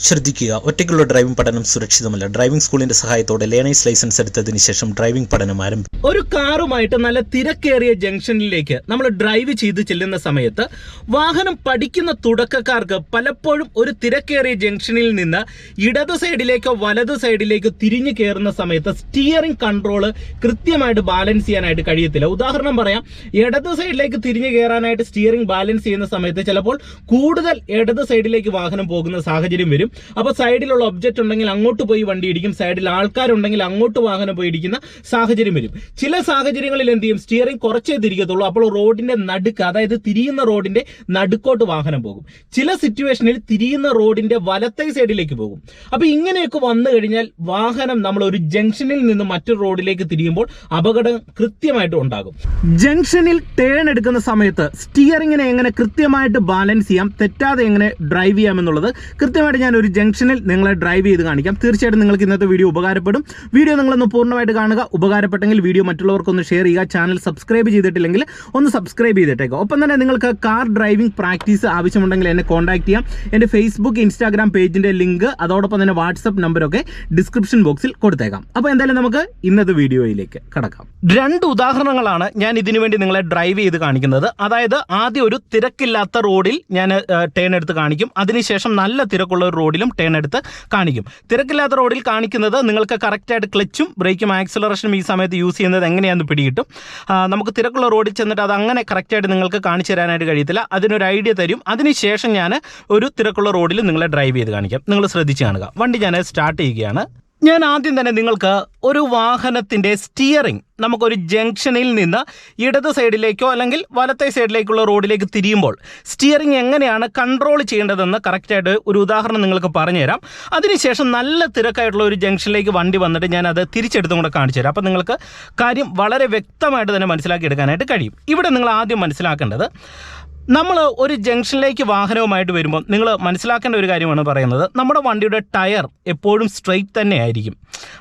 ശ്രദ്ധിക്കുക. ഒറ്റയ്ക്കുള്ള ഡ്രൈവിംഗ് പഠനം സുരക്ഷിതമല്ല. ഡ്രൈവിംഗ് സ്കൂളിന്റെ സഹായത്തോടെ ലേണേഴ്സ് ലൈസൻസ് എടുത്തതിന് ശേഷം ഡ്രൈവിംഗ് പഠനം ആരംഭിക്കും ഒരു കാറുമായിട്ട് നല്ല തിരക്കേറിയ ജംഗ്ഷനിലേക്ക് നമ്മൾ ഡ്രൈവ് ചെയ്ത് ചെല്ലുന്ന സമയത്ത് വാഹനം പഠിക്കുന്ന തുടക്കക്കാർക്ക് പലപ്പോഴും ഒരു തിരക്കേറിയ ജംഗ്ഷനിൽ നിന്ന് ഇടത് സൈഡിലേക്കോ വലത് സൈഡിലേക്കോ തിരിഞ്ഞു കയറുന്ന സമയത്ത് സ്റ്റിയറിംഗ് കൺട്രോൾ കൃത്യമായിട്ട് ബാലൻസ് ചെയ്യാനായിട്ട് കഴിയത്തില്ല. ഉദാഹരണം പറയാം. ഇടത് സൈഡിലേക്ക് തിരിഞ്ഞു കയറാനായിട്ട് സ്റ്റിയറിംഗ് ബാലൻസ് ചെയ്യുന്ന സമയത്ത് ചിലപ്പോൾ കൂടുതൽ ഇടത് സൈഡിലേക്ക് വാഹനം പോകുന്ന സാഹചര്യം വരും. അപ്പോൾ സൈഡിലുള്ള ഒബ്ജക്റ്റ് ഉണ്ടെങ്കിൽ അങ്ങോട്ട് പോയി വണ്ടി ഇടിക്കും. സൈഡിൽ ആൾക്കാരുണ്ടെങ്കിൽ അങ്ങോട്ട് വാഹനം പോയി ഇടിക്കുന്ന സാഹചര്യം വരും. ചില സാഹചര്യങ്ങളിൽ എന്ത് ചെയ്യും? സ്റ്റിയറിംഗ് കുറച്ചേ തിരികത്തുള്ളൂ അപ്പോൾ റോഡിന്റെ നടുക്ക് അതായത് തിരിയുന്ന റോഡിന്റെ നടുക്കോട്ട് വാഹനം പോകും. ചില സിറ്റുവേഷനിൽ തിരിയുന്ന റോഡിന്റെ വലത്തെ സൈഡിലേക്ക് പോകും. അപ്പോൾ ഇങ്ങനെയൊക്കെ വന്നു കഴിഞ്ഞാൽ വാഹനം നമ്മൾ ഒരു ജംഗ്ഷനിൽ നിന്ന് മറ്റൊരു റോഡിലേക്ക് തിരിയുമ്പോൾ അപകടം കൃത്യമായിട്ട് ഉണ്ടാകും. ജംഗ്ഷനിൽ ടേൺ എടുക്കുന്ന സമയത്ത് സ്റ്റിയറിങ്ങിനെ എങ്ങനെ കൃത്യമായിട്ട് ബാലൻസ് ചെയ്യാം തെറ്റാതെ എങ്ങനെ ഡ്രൈവ് ചെയ്യാം എന്നുള്ളത് കൃത്യമായിട്ട് ഞാൻ ഒരു ജംഗ്ഷനിൽ നിങ്ങളെ ഡ്രൈവ് ചെയ്ത് കാണിക്കാം. തീർച്ചയായിട്ടും നിങ്ങൾക്ക് ഇന്നത്തെ വീഡിയോ ഉപകാരപ്പെടും. വീഡിയോ നിങ്ങളൊന്ന് പൂർണമായിട്ട് കാണുക. ഉപകാരപ്പെട്ടെങ്കിൽ വീഡിയോ മറ്റുള്ളവർക്കൊന്ന് ഷെയർ ചെയ്യുക. ചാനൽ സബ്സ്ക്രൈബ് ചെയ്തിട്ടില്ലെങ്കിൽ ഒന്ന് സബ്സ്ക്രൈബ് ചെയ്തിട്ടേക്കോ. ഒപ്പം തന്നെ നിങ്ങൾക്ക് കാർ ഡ്രൈവിംഗ് പ്രാക്ടീസ് ആവശ്യമുണ്ടെങ്കിൽ എന്നെ കോൺടാക്ട് ചെയ്യാം. എന്റെ ഫേസ്ബുക്ക് ഇൻസ്റ്റാഗ്രാം പേജിന്റെ ലിങ്ക് അതോടൊപ്പം തന്നെ വാട്സപ്പ് നമ്പറൊക്കെ ഡിസ്ക്രിപ്ഷൻ ബോക്സിൽ കൊടുത്തേക്കാം. അപ്പോൾ എന്തായാലും നമുക്ക് ഇന്നത്തെ വീഡിയോയിലേക്ക് കടക്കാം. രണ്ട് ഉദാഹരണങ്ങളാണ് ഞാൻ ഇതിനു വേണ്ടി നിങ്ങളെ ഡ്രൈവ് ചെയ്ത് കാണിക്കുന്നത്. അതായത് ആദ്യം ഒരു തിരക്കില്ലാത്ത റോഡിൽ ഞാൻ ടേൺ എടുത്ത് കാണിക്കും. അതിനുശേഷം നല്ല തിരക്കുള്ള ഒരു റോഡിലും ടേൺ എടുത്ത് കാണിക്കും. തിരക്കില്ലാത്ത റോഡിൽ കാണിക്കുന്നത് നിങ്ങൾക്ക് കറക്റ്റായിട്ട് ക്ലച്ചും ബ്രേക്കും ആക്സിലറേഷനും ഈ സമയത്ത് യൂസ് ചെയ്യുന്നത് എങ്ങനെയാണെന്ന് പിടികിട്ടും. നമുക്ക് തിരക്കുള്ള റോഡിൽ ചെന്നിട്ട് അത് അങ്ങനെ കറക്റ്റായിട്ട് നിങ്ങൾക്ക് കാണിച്ചു തരാനായിട്ട് കഴിയത്തില്ല. അതിനൊരു ഐഡിയ തരും. അതിനുശേഷം ഞാൻ ഒരു തിരക്കുള്ള റോഡിൽ നിങ്ങളെ ഡ്രൈവ് ചെയ്ത് കാണിക്കാം. നിങ്ങൾ ശ്രദ്ധിച്ച് കാണുക. വണ്ടി ഞാൻ സ്റ്റാർട്ട് ചെയ്യുകയാണ്. ഞാൻ ആദ്യം തന്നെ നിങ്ങൾക്ക് ഒരു വാഹനത്തിന്റെ സ്റ്റിയറിംഗ് നമുക്കൊരു ജംഗ്ഷനിൽ നിന്ന് ഇടത് സൈഡിലേക്കോ അല്ലെങ്കിൽ വലത്തെ സൈഡിലേക്കുള്ള റോഡിലേക്ക് തിരിയുമ്പോൾ സ്റ്റിയറിംഗ് എങ്ങനെയാണ് കൺട്രോൾ ചെയ്യേണ്ടതെന്ന് കറക്റ്റായിട്ട് ഒരു ഉദാഹരണം നിങ്ങൾക്ക് പറഞ്ഞുതരാം. അതിനുശേഷം നല്ല തിരക്കായിട്ടുള്ള ഒരു ജംഗ്ഷനിലേക്ക് വണ്ടി വന്നിട്ട് ഞാൻ അത് തിരിച്ചെടുത്തും കൂടെ കാണിച്ചു തരാം. അപ്പോൾ നിങ്ങൾക്ക് കാര്യം വളരെ വ്യക്തമായിട്ട് തന്നെ മനസ്സിലാക്കി എടുക്കാനായിട്ട് കഴിയും. ഇവിടെ നിങ്ങൾ ആദ്യം മനസ്സിലാക്കേണ്ടത് നമ്മൾ ഒരു ജംഗ്ഷനിലേക്ക് വാഹനവുമായിട്ട് വരുമ്പോൾ നിങ്ങൾ മനസ്സിലാക്കേണ്ട ഒരു കാര്യമാണ് പറയുന്നത് നമ്മുടെ വണ്ടിയുടെ ടയർ എപ്പോഴും സ്ട്രെയിറ്റ് തന്നെ ആയിരിക്കും.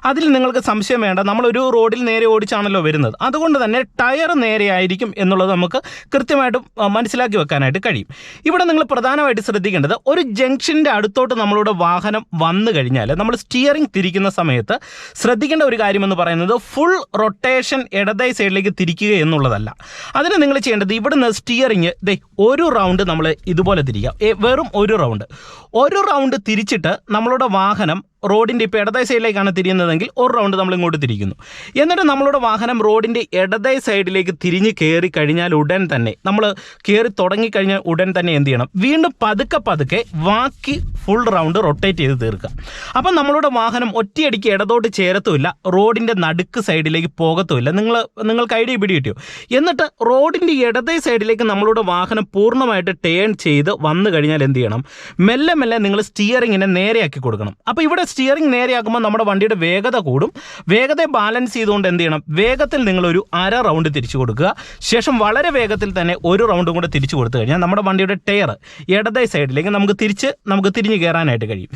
അതിൽ നിങ്ങൾക്ക് സംശയം വേണ്ട നമ്മളൊരു റോഡിൽ നേരെ ഓടിച്ചാണല്ലോ വരുന്നത്. അതുകൊണ്ട് തന്നെ ടയർ നേരെ ആയിരിക്കും എന്നുള്ളത് നമുക്ക് കൃത്യമായിട്ട് മനസ്സിലാക്കി വെക്കാനായിട്ട് കഴിയും. ഇവിടെ നിങ്ങൾ പ്രധാനമായിട്ട് ശ്രദ്ധിക്കേണ്ടത് ഒരു ജംഗ്ഷന്റെ അടുത്തോട്ട് നമ്മളുടെ വാഹനം വന്നു കഴിഞ്ഞാൽ നമ്മൾ സ്റ്റിയറിംഗ് തിരിക്കുന്ന സമയത്ത് ശ്രദ്ധിക്കേണ്ട ഒരു കാര്യമെന്ന് പറയുന്നത് ഫുൾ റൊട്ടേഷൻ ഇടതേ സൈഡിലേക്ക് തിരിക്കുക എന്നുള്ളതല്ല. അതിന് നിങ്ങൾ ചെയ്യേണ്ടത് ഇവിടുന്ന് സ്റ്റിയറിംഗ് ദേ ഒരു റൗണ്ട് നമ്മൾ ഇതുപോലെ തിരിക്കുക വെറും ഒരു റൗണ്ട്. ഒരു റൗണ്ട് തിരിച്ചിട്ട് നമ്മളുടെ വാഹനം റോഡിന്റെ ഇപ്പോൾ ഇടതേ സൈഡിലേക്കാണ് തിരിയുന്നതെങ്കിൽ ഒരു റൗണ്ട് നമ്മൾ ഇങ്ങോട്ട് തിരിക്കുന്നു. എന്നിട്ട് നമ്മളുടെ വാഹനം റോഡിന്റെ ഇടതേ സൈഡിലേക്ക് തിരിഞ്ഞ് കയറി കഴിഞ്ഞാൽ ഉടൻ തന്നെ നമ്മൾ കയറി തുടങ്ങിക്കഴിഞ്ഞാൽ ഉടൻ തന്നെ എന്ത് ചെയ്യണം? വീണ്ടും പതുക്കെ പതുക്കെ ബാക്കി ഫുൾ റൗണ്ട് റൊട്ടേറ്റ് ചെയ്ത് തീർക്കുക. അപ്പം നമ്മളുടെ വാഹനം ഒറ്റയടിക്ക് ഇടതോട്ട് ചേരത്തുമില്ല റോഡിന്റെ നടുക്ക് സൈഡിലേക്ക് പോകത്തുമില്ല. നിങ്ങൾ നിങ്ങൾക്ക് ഐഡിയ പിടി കിട്ടിയോ? എന്നിട്ട് റോഡിന്റെ ഇടതേ സൈഡിലേക്ക് നമ്മളുടെ വാഹനം പൂർണമായിട്ട് ടേൺ ചെയ്ത് വന്നു കഴിഞ്ഞാൽ എന്ത് ചെയ്യണം? മെല്ലെ മെല്ലെ നിങ്ങൾ സ്റ്റിയറിങ്ങിനെ നേരെയാക്കി കൊടുക്കണം. അപ്പോൾ ഇവിടെ സ്റ്റിയറിംഗ് നേരെയാക്കുമ്പോൾ നമ്മുടെ വണ്ടിയുടെ വേഗത കൂടും. വേഗതയെ ബാലൻസ് ചെയ്തുകൊണ്ട് എന്ത് ചെയ്യണം? വേഗത്തിൽ നിങ്ങളൊരു അര റൗണ്ട് തിരിച്ചു കൊടുക്കുക. ശേഷം വളരെ വേഗത്തിൽ തന്നെ ഒരു റൗണ്ടും കൂടെ തിരിച്ചു കൊടുത്തു കഴിഞ്ഞാൽ നമ്മുടെ വണ്ടിയുടെ ടയർ ഇടതേ സൈഡിലേക്ക് നമുക്ക് തിരിച്ച് നമുക്ക് തിരിഞ്ഞു കയറാനായിട്ട് കഴിയും.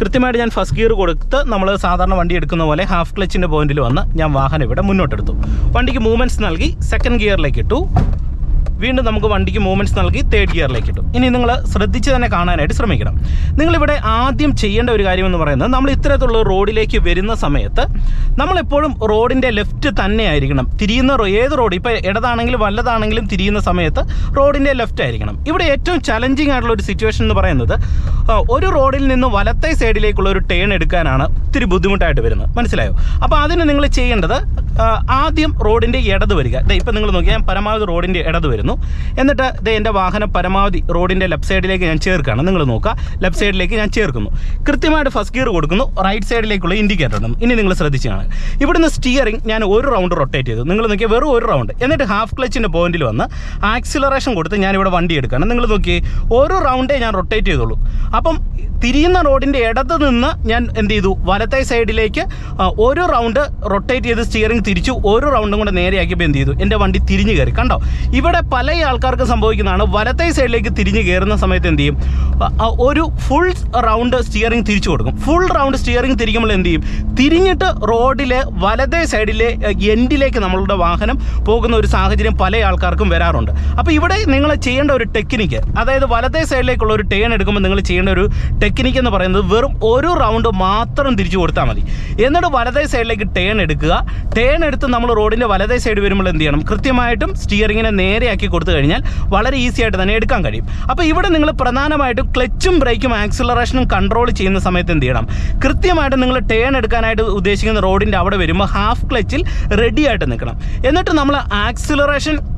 കൃത്യമായിട്ട് ഞാൻ ഫസ്റ്റ് ഗിയർ കൊടുത്ത് നമ്മൾ സാധാരണ വണ്ടി എടുക്കുന്ന പോലെ ഹാഫ് ക്ലച്ചിന്റെ പോയിന്റിൽ വന്ന് ഞാൻ വാഹനം ഇവിടെ മുന്നോട്ടെടുത്തു. വണ്ടിക്ക് മൂവ്മെന്റ്സ് നൽകി സെക്കൻഡ് ഗിയറിലേക്ക് ഇട്ടു. വീണ്ടും നമുക്ക് വണ്ടിക്ക് മൂവ്മെന്റ്സ് നൽകി തേർഡ് ഗിയറിലേക്ക് ഇട്ടു ഇനി നിങ്ങൾ ശ്രദ്ധിച്ച് തന്നെ കാണാനായിട്ട് ശ്രമിക്കണം. നിങ്ങളിവിടെ ആദ്യം ചെയ്യേണ്ട ഒരു കാര്യം എന്ന് പറയുന്നത് നമ്മൾ ഇത്തരത്തിലുള്ള റോഡിലേക്ക് വരുന്ന സമയത്ത് നമ്മളെപ്പോഴും റോഡിന്റെ ലെഫ്റ്റ് തന്നെ ആയിരിക്കണം. തിരിയുന്ന ഏത് റോഡ്? ഇപ്പോൾ ഇടതാണെങ്കിലും വല്ലതാണെങ്കിലും തിരിയുന്ന സമയത്ത് റോഡിന്റെ ലെഫ്റ്റ് ആയിരിക്കണം. ഇവിടെ ഏറ്റവും ചലഞ്ചിങ് ആയിട്ടുള്ള ഒരു സിറ്റുവേഷൻ എന്ന് പറയുന്നത് ഒരു റോഡിൽ നിന്ന് വലത്തെ സൈഡിലേക്കുള്ള ഒരു ടേൺ എടുക്കാനാണ് ഒത്തിരി ബുദ്ധിമുട്ടായിട്ട് വരുന്നത്. മനസ്സിലായോ? അപ്പോൾ അതിന് നിങ്ങൾ ചെയ്യേണ്ടത് ആദ്യം റോഡിന്റെ ഇടത് വരിക. ഇപ്പം നിങ്ങൾ നോക്കിയാൽ പരമാവധി റോഡിന്റെ ഇടത് വരുന്നു. എന്നിട്ട് ഇത് എന്റെ വാഹനം പരമാവധി റോഡിന്റെ ലെഫ്റ്റ് സൈഡിലേക്ക് ഞാൻ ചേർക്കുകയാണ്. നിങ്ങൾ നോക്കുക. ലെഫ്റ്റ് സൈഡിലേക്ക് ഞാൻ ചേർക്കുന്നു. കൃത്യമായിട്ട് ഫസ്റ്റ് ഗിയർ കൊടുക്കുന്നു. റൈറ്റ് സൈഡിലേക്കുള്ള ഇൻഡിക്കേറ്റർ ഇടുന്നു ഇനി നിങ്ങൾ ശ്രദ്ധിച്ചാണ്. ഇവിടുന്ന് സ്റ്റിയറിംഗ് ഞാൻ ഒരു റൗണ്ട് റൊട്ടേറ്റ് ചെയ്തു. നിങ്ങൾ നോക്കിയാൽ വെറും ഒരു റൗണ്ട് എന്നിട്ട് ഹാഫ് ക്ലച്ചിന്റെ പോയിന്റിൽ വന്ന് ആക്സിലറേഷൻ കൊടുത്ത് ഞാനിവിടെ വണ്ടി എടുക്കുകയാണ്. നിങ്ങൾ നോക്കിയേ ഓരോ റൗണ്ടേ ഞാൻ റൊട്ടേറ്റ് ചെയ്തോളൂ അപ്പം തിരിയുന്ന റോഡിന്റെ ഇടത്ത് നിന്ന് ഞാൻ എന്ത് ചെയ്തു? വലത്തെ സൈഡിലേക്ക് ഒരു റൗണ്ട് റൊട്ടേറ്റ് ചെയ്ത് സ്റ്റിയറിംഗ് തിരിച്ചു. ഒരു റൗണ്ടും കൂടെ നേരെയാക്കിയപ്പോൾ എന്ത് ചെയ്തു? എന്റെ വണ്ടി തിരിഞ്ഞു കയറി. കണ്ടോ? ഇവിടെ പല ആൾക്കാർക്കും സംഭവിക്കുന്നതാണ്. വലത്തെ സൈഡിലേക്ക് തിരിഞ്ഞ് കയറുന്ന സമയത്ത് എന്ത് ചെയ്യും? ഒരു ഫുൾ റൗണ്ട് സ്റ്റിയറിംഗ് തിരിച്ചു കൊടുക്കും. ഫുൾ റൗണ്ട് സ്റ്റിയറിംഗ് തിരിക്കുമ്പോൾ എന്ത് ചെയ്യും? തിരിഞ്ഞിട്ട് റോഡിലെ വലത്തെ സൈഡിലെ എൻഡിലേക്ക് നമ്മളുടെ വാഹനം പോകുന്ന ഒരു സാഹചര്യം പല ആൾക്കാർക്കും വരാറുണ്ട്. അപ്പോൾ ഇവിടെ നിങ്ങൾ ചെയ്യേണ്ട ഒരു ടെക്നിക്ക് അതായത് വലത്തെ സൈഡിലേക്കുള്ള ഒരു ടേൺ എടുക്കുമ്പോൾ നിങ്ങൾ ചെയ്യേണ്ട ഒരു ടെക്നിക്ക് എന്ന് പറയുന്നത് വെറും ഒരു റൗണ്ട് മാത്രം തിരിച്ചു കൊടുത്താൽ മതി. എന്നിട്ട് വലത്തെ സൈഡിലേക്ക് ടേൺ എടുക്കുക. ടേൺ എടുത്ത് നമ്മൾ റോഡിന്റെ വലത്തെ സൈഡ് വരുമ്പോൾ എന്ത് ചെയ്യണം? കൃത്യമായിട്ടും സ്റ്റിയറിങ്ങിനെ നേരെയാക്കി കൊടുത്തു കഴിഞ്ഞാൽ വളരെ ഈസി ആയിട്ട് തന്നെ എടുക്കാൻ കഴിയും. അപ്പോൾ ഇവിടെ നിങ്ങൾ പ്രധാനമായിട്ടും ക്ലച്ചും ബ്രേക്കും ആക്സിലറേഷനും കൺട്രോൾ ചെയ്യുന്ന സമയത്ത് എന്ത് ചെയ്യണം? കൃത്യമായിട്ട് നിങ്ങൾ ടേൺ എടുക്കാനായിട്ട് ഉദ്ദേശിക്കുന്ന റോഡിന്റെ അവിടെ വരുമ്പോൾ ഹാഫ് ക്ലച്ചിൽ റെഡി ആയിട്ട് നിൽക്കണം. എന്നിട്ട് നമ്മൾ ആക്സിലറേഷൻ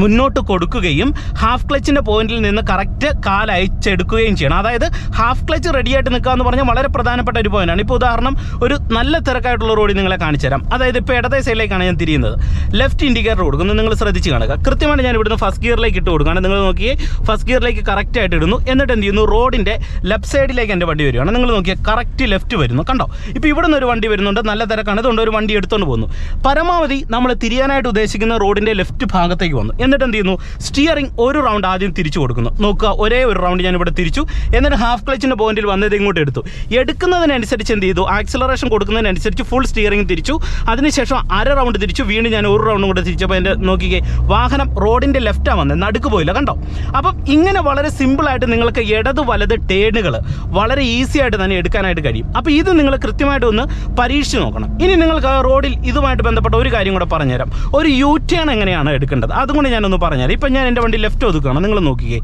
മുന്നോട്ട് കൊടുക്കുകയും ഹാഫ് ക്ലച്ചിന്റെ പോയിന്റിൽ നിന്ന് കറക്റ്റ് കാൽ അയച്ചെടുക്കുകയും ചെയ്യണം. അതായത് ഹാഫ് ക്ലച്ച് റെഡിയായിട്ട് നിൽക്കുക എന്ന് പറഞ്ഞാൽ വളരെ പ്രധാനപ്പെട്ട ഒരു പോയിന്റാണ് ഇപ്പോൾ ഉദാഹരണം ഒരു നല്ല തിരക്കായിട്ടുള്ള റോഡ് നിങ്ങളെ കാണിച്ചു തരാം. അതായത് ഇപ്പോൾ ഇടതേ സൈഡിലേക്കാണ് ഞാൻ തിരിയുന്നത്. ലെഫ്റ്റ് ഇൻഡിക്കേറ്റർ കൊടുക്കുന്നത് നിങ്ങൾ ശ്രദ്ധിച്ച് കാണുക. കൃത്യമായിട്ട് ഞാൻ ഇവിടുന്ന് ഫസ്റ്റ് ഗിയറിലേക്ക് ഇട്ട് കൊടുക്കുകയാണ്. നിങ്ങൾ നോക്കിയേ ഫസ്റ്റ് ഗിയറിലേക്ക് കറക്റ്റ് ആയിട്ട് ഇടുന്നു. എന്നിട്ട് എന്ത് ചെയ്യുന്നു? റോഡിന്റെ ലെഫ്റ്റ് സൈഡിലേക്ക് എന്റെ വണ്ടി വരികയാണ്. നിങ്ങൾ നോക്കിയാൽ കറക്റ്റ് ലെഫ്റ്റ് വരുന്നു. കണ്ടോ? ഇപ്പോൾ ഇവിടെ നിന്ന് ഒരു വണ്ടി വരുന്നുണ്ട്. നല്ല തിരക്കാണ്. ഇതുകൊണ്ട് ഒരു വണ്ടി എടുത്തുകൊണ്ട് പോകുന്നു. പരമാവധി നമ്മൾ തിരിയാനായിട്ട് ഉദ്ദേശിക്കുന്ന റോഡിന്റെ ലെഫ്റ്റ് ഭാഗത്തേക്ക് വന്നു. എന്നിട്ട് എന്ത് ചെയ്യുന്നു സ്റ്റിയറിംഗ് ഒരു റൗണ്ട് ആദ്യം തിരിച്ചു കൊടുക്കുന്നു. നോക്കുക ഒരേ ഒരു റൗണ്ട് ഞാൻ ഇവിടെ തിരിച്ചു. എന്നിട്ട് ഹാഫ് ക്ലച്ചിന്റെ പോയിന്റിൽ വന്നത് ഇങ്ങോട്ട് എടുത്തു. എടുക്കുന്നതിനനുസരിച്ച് എന്ത് ചെയ്തു ആക്സിലറേഷൻ കൊടുക്കുന്നതിനനുസരിച്ച് ഫുൾ സ്റ്റിയറിംഗ് തിരിച്ചു. അതിനുശേഷം അര റൗണ്ട് തിരിച്ചു. വീണ്ടും ഞാൻ ഒരു റൗണ്ടും കൂടെ തിരിച്ചപ്പോൾ എന്റെ നോക്കിക്കേ വാഹനം റോഡിന്റെ ലെഫ്റ്റാണ് വന്നത് നടുക്ക് പോയില്ല കണ്ടോ? അപ്പം ഇങ്ങനെ വളരെ സിമ്പിളായിട്ട് നിങ്ങൾക്ക് ഇടത് വലത് ടേണുകൾ വളരെ ഈസി ആയിട്ട് തന്നെ എടുക്കാനായിട്ട് കഴിയും. അപ്പോൾ ഇത് നിങ്ങൾ കൃത്യമായിട്ട് ഒന്ന് പരീക്ഷിച്ച് നോക്കണം. ഇനി നിങ്ങൾക്ക് റോഡിൽ ഇതുമായിട്ട് ബന്ധപ്പെട്ട ഒരു കാര്യം കൂടെ പറഞ്ഞുതരാം. ഒരു യു ടേൺ എങ്ങനെയാണ് എടുക്കേണ്ടത്? അതും കൂടി ഞാനൊന്ന് പറഞ്ഞുതരാം ഇപ്പം ഞാൻ എന്റെ വണ്ടി ലെഫ്റ്റ് ഒതുക്കുകയാണ്. നിങ്ങൾ നോക്കിക്കേ.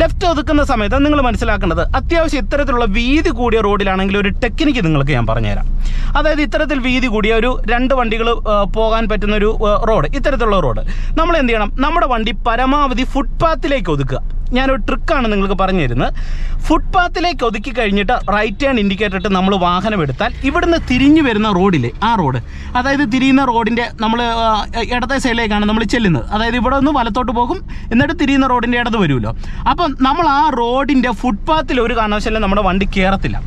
ലെഫ്റ്റ് ഒതുക്കുന്ന സമയത്ത് നിങ്ങൾ മനസ്സിലാക്കേണ്ടത് അത്യാവശ്യം ഇത്തരത്തിലുള്ള വീതി കൂടിയ റോഡിലാണെങ്കിൽ ഒരു ടെക്നിക്ക് നിങ്ങൾക്ക് ഞാൻ പറഞ്ഞുതരാം. അതായത് ഇത്തരത്തിൽ വീതി കൂടിയ ഒരു രണ്ട് വണ്ടികൾ പോകാൻ പറ്റുന്ന ഒരു റോഡ് ഇത്തരത്തിലുള്ള റോഡ്. നമ്മൾ എന്ത് ചെയ്യണം? നമ്മുടെ വണ്ടി പരമാവധി ഫുട്പാത്തിലേക്ക് ഒതുക്കുക. ഞാനൊരു ട്രിക്കാണ് നിങ്ങൾക്ക് പറഞ്ഞു തരുന്നത് ഫുട്പാത്തിലേക്ക് ഒതുക്കി കഴിഞ്ഞിട്ട് റൈറ്റ് ഹാൻഡ് ഇൻഡിക്കേറ്റർ ഇട്ട് നമ്മൾ വാഹനം എടുത്താൽ ഇവിടുന്ന് തിരിഞ്ഞു വരുന്ന റോഡിലെ ആ റോഡ്. അതായത് തിരിയുന്ന റോഡിന്റെ നമ്മൾ ഇടത്തെ സൈഡിലേക്കാണ് നമ്മൾ ചെല്ലുന്നത്. അതായത് ഇവിടെ നിന്ന് വലത്തോട്ട് പോകും എന്നിട്ട് തിരിയുന്ന റോഡിന്റെ ഇടത് വരുമല്ലോ. അപ്പം നമ്മൾ ആ റോഡിന്റെ ഫുട്പാത്തിൽ ഒരു കാരണവശാലും നമ്മുടെ വണ്ടി കയറത്തില്ല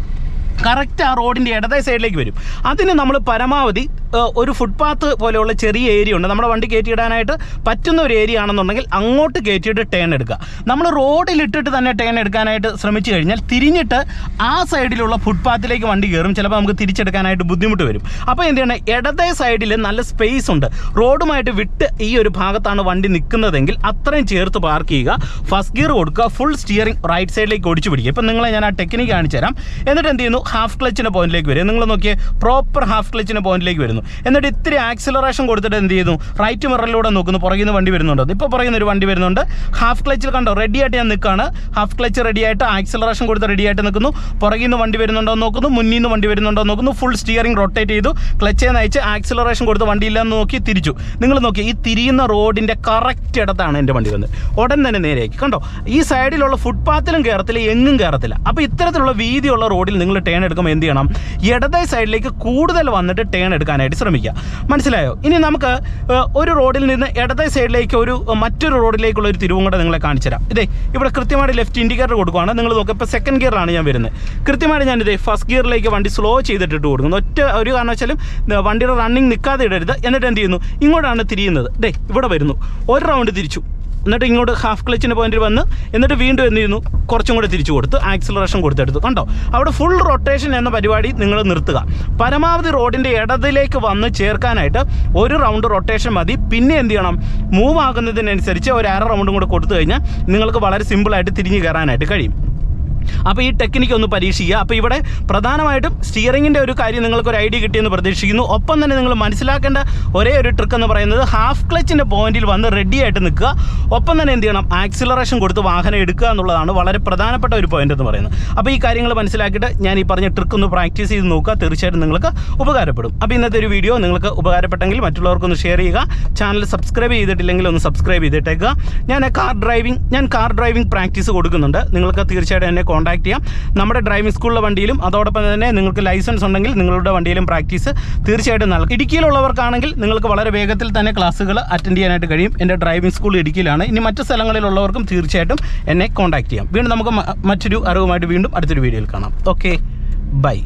കറക്റ്റ് ആ റോഡിന്റെ ഇടതേ സൈഡിലേക്ക് വരും. അതിന് നമ്മൾ പരമാവധി ഒരു ഫുട്പാത്ത് പോലെയുള്ള ചെറിയ ഏരിയ ഉണ്ട്. നമ്മുടെ വണ്ടി കയറ്റിയിടാനായിട്ട് പറ്റുന്ന ഒരു ഏരിയ ആണെന്നുണ്ടെങ്കിൽ അങ്ങോട്ട് കയറ്റിയിട്ട് ടേൺ എടുക്കുക. നമ്മൾ റോഡിലിട്ടിട്ട് തന്നെ ടേൺ എടുക്കാനായിട്ട് ശ്രമിച്ചു കഴിഞ്ഞാൽ തിരിഞ്ഞിട്ട് ആ സൈഡിലുള്ള ഫുട്പാത്തിലേക്ക് വണ്ടി കയറും. ചിലപ്പോൾ നമുക്ക് തിരിച്ചെടുക്കാനായിട്ട് ബുദ്ധിമുട്ട് വരും. അപ്പോൾ എന്ത് ചെയ്യണം? ഇടതേ സൈഡിൽ നല്ല സ്പേസ് ഉണ്ട്. റോഡുമായിട്ട് വിട്ട് ഈ ഒരു ഭാഗത്താണ് വണ്ടി നിൽക്കുന്നതെങ്കിൽ അത്രയും ചേർത്ത് പാർക്ക് ചെയ്യുക. ഫസ്റ്റ് ഗിയർ കൊടുക്കുക. ഫുൾ സ്റ്റിയറിംഗ് റൈറ്റ് സൈഡിലേക്ക് ഓടിച്ചു പിടിക്കുക. ഇപ്പം നിങ്ങളെ ഞാൻ ആ ടെക്നിക്ക് കാണിച്ചു തരാം. എന്നിട്ട് എന്ത് ചെയ്യുന്നു? ഹാഫ് ക്ലച്ചിന്റെ പോയിന്റിലേക്ക് വരും. നിങ്ങൾ നോക്കിയേ പ്രോപ്പർ ഹാഫ് ക്ലച്ചിന്റെ പോയിന്റിലേക്ക് വരുന്നു. എന്നിട്ട് ഇത്തിരി ആക്സിലറേഷൻ കൊടുത്തിട്ട് എന്ത് ചെയ്യുന്നു റൈറ്റ് മിററിലൂടെ നോക്കുന്നു. പുറകിൽ നിന്ന് വണ്ടി വരുന്നുണ്ട്. ഇപ്പോൾ നിന്ന് ഒരു വണ്ടി വരുന്നുണ്ട്. ഹാഫ് ക്ലച്ചിൽ കണ്ടോ? റെഡി ആയിട്ട് ഞാൻ നിൽക്കുകയാണ് ഹാഫ് ക്ലച്ച് റെഡി ആയിട്ട് ആക്സിലറേഷൻ കൊടുത്ത് റെഡി ആയിട്ട് നിൽക്കുന്നു പുറകിൽ നിന്ന് വണ്ടി വരുന്നുണ്ടോ നോക്കുന്നു. മുന്നിൽ നിന്ന് വണ്ടി വരുന്നുണ്ടോ നോക്കുന്നു. ഫുൾ സ്റ്റിയറിംഗ് റൊട്ടേറ്റ് ചെയ്തു. ക്ലച്ചേ നയിച്ച് ആക്സിലറേഷൻ കൊടുത്ത് വണ്ടിയില്ലെന്ന് നോക്കി തിരിച്ചു. നിങ്ങൾ നോക്കി ഈ തിരിയുന്ന റോഡിന്റെ കറക്റ്റ് ഇടത്താണ് എന്റെ വണ്ടി വന്നത് ഉടൻ തന്നെ നേരെയാക്കി. കണ്ടോ? ഈ സൈഡിലുള്ള ഫുട്പാത്തിലും കയറത്തില്ല എങ്ങും കയറത്തില്ല അപ്പോൾ ഇത്തരത്തിലുള്ള വീതിയുള്ള റോഡിൽ നിങ്ങൾ ടേൺ എടുക്കുമ്പോൾ എന്ത് ചെയ്യണം? ഇടതേ സൈഡിലേക്ക് കൂടുതൽ വന്നിട്ട് ടേൺ എടുക്കാനായിട്ട് ശ്രമിക്കുക. മനസ്സിലായോ? ഇനി നമുക്ക് ഒരു റോഡിൽ നിന്ന് ഇടത്തെ സൈഡിലേക്ക് ഒരു മറ്റൊരു റോഡിലേക്കുള്ള ഒരു തിരിവും കൂടെ നിങ്ങളെ കാണിച്ചു തരാം ഇതേ ഇവിടെ കൃത്യമായിട്ട് ലെഫ്റ്റ് ഇൻഡിക്കേറ്റർ കൊടുക്കുകയാണ് നിങ്ങൾ നോക്കുക ഇപ്പോൾ സെക്കൻഡ് ഗിയറിലാണ് ഞാൻ വരുന്നത്. കൃത്യമായിട്ട് ഞാൻ ഫസ്റ്റ് ഗിയറിലേക്ക് വണ്ടി സ്ലോ ചെയ്തിട്ടിട്ട് കൊടുക്കുന്നു. ഒറ്റ ഒരു കാരണവശാലും വണ്ടിയുടെ റണ്ണിങ് നിൽക്കാതെ ഇടരുത്. എന്നിട്ട് എന്ത് ചെയ്യുന്നു? ഇങ്ങോട്ടാണ് തിരിയുന്നത്. ഡേ ഇവിടെ വരുന്നു. ഒരു റൗണ്ട് തിരിച്ചു. എന്നിട്ട് ഇങ്ങോട്ട് ഹാഫ് ക്ലച്ചിന്റെ പോയിന്റിൽ വന്ന് എന്നിട്ട് വീണ്ടും എന്ത് ചെയ്യുന്നു? കുറച്ചും കൂടെ തിരിച്ചു കൊടുത്ത് ആക്സിലറേഷൻ കൊടുത്തെടുത്തു. കണ്ടോ? അവിടെ ഫുൾ റൊട്ടേഷൻ എന്ന പരിപാടി നിങ്ങൾ നിർത്തുക. പരമാവധി റോഡിന്റെ ഇടതിലേക്ക് വന്ന് ചേർക്കാനായിട്ട് ഒരു റൗണ്ട് റൊട്ടേഷൻ മതി. പിന്നെ എന്ത് ചെയ്യണം? മൂവ് ആകുന്നതിനനുസരിച്ച് ഒരു അര റൗണ്ടും കൂടെ കൊടുത്തു കഴിഞ്ഞാൽ നിങ്ങൾക്ക് വളരെ സിമ്പിളായിട്ട് തിരിഞ്ഞു കയറാനായിട്ട് കഴിയും. അപ്പോൾ ഈ ടെക്നിക്ക് ഒന്ന് പരീക്ഷിക്കുക. അപ്പോൾ ഇവിടെ പ്രധാനമായിട്ടും സ്റ്റിയറിങ്ങിന്റെ ഒരു കാര്യം നിങ്ങൾക്ക് ഒരു ഐഡിയ കിട്ടിയെന്ന് പ്രതീക്ഷിക്കുന്നു. ഒപ്പം തന്നെ നിങ്ങൾ മനസ്സിലാക്കേണ്ട ഒരേ ഒരു ട്രിക്ക് എന്ന് പറയുന്നത് ഹാഫ് ക്ലച്ചിന്റെ പോയിന്റിൽ വന്ന് റെഡി ആയിട്ട് നിൽക്കുക. ഒപ്പം തന്നെ എന്ത് ചെയ്യണം? ആക്സിലറേഷൻ കൊടുത്ത് വാഹനം എടുക്കുക എന്നുള്ളതാണ് വളരെ പ്രധാനപ്പെട്ട ഒരു പോയിന്റ് എന്ന് പറയുന്നത്. അപ്പോൾ ഈ കാര്യങ്ങൾ മനസ്സിലാക്കിയിട്ട് ഞാൻ ഈ പറഞ്ഞ ട്രിക്ക് ഒന്ന് പ്രാക്ടീസ് ചെയ്ത് നോക്കുക. തീർച്ചയായിട്ടും നിങ്ങൾക്ക് ഉപകാരപ്പെടും. അപ്പോൾ ഇന്നത്തെ ഒരു വീഡിയോ നിങ്ങൾക്ക് ഉപകാരപ്പെട്ടെങ്കിൽ മറ്റുള്ളവർക്കൊന്ന് ഷെയർ ചെയ്യുക. ചാനൽ സബ്സ്ക്രൈബ് ചെയ്തിട്ടില്ലെങ്കിൽ ഒന്ന് സബ്സ്ക്രൈബ് ചെയ്തിട്ടേക്കുക. ഞാൻ കാർ ഡ്രൈവിംഗ് ഞാൻ കാർ ഡ്രൈവിംഗ് പ്രാക്ടീസ് കൊടുക്കുന്നുണ്ട്. നിങ്ങൾക്ക് തീർച്ചയായിട്ടും എന്നെ കോൺടാക്ട് ചെയ്യാം. നമ്മുടെ ഡ്രൈവിംഗ് സ്കൂളിലെ വണ്ടിയിലും അതോടൊപ്പം തന്നെ നിങ്ങൾക്ക് ലൈസൻസ് ഉണ്ടെങ്കിൽ നിങ്ങളുടെ വണ്ടിയിലും പ്രാക്ടീസ് തീർച്ചയായിട്ടും നൽകും. ഇടുക്കിയിലുള്ളവർക്കാണെങ്കിൽ നിങ്ങൾക്ക് വളരെ വേഗത്തിൽ തന്നെ ക്ലാസ്സുകൾ അറ്റൻഡ് ചെയ്യാനായിട്ട് കഴിയും. എന്റെ ഡ്രൈവിംഗ് സ്കൂൾ ഇടുക്കിയിലാണ്. ഇനി മറ്റു സ്ഥലങ്ങളിലുള്ളവർക്കും തീർച്ചയായിട്ടും എന്നെ കോൺടാക്ട് ചെയ്യാം. വീണ്ടും നമുക്ക് മറ്റൊരു അറിവുമായിട്ട് വീണ്ടും അടുത്തൊരു വീഡിയോയിൽ കാണാം. Okay bye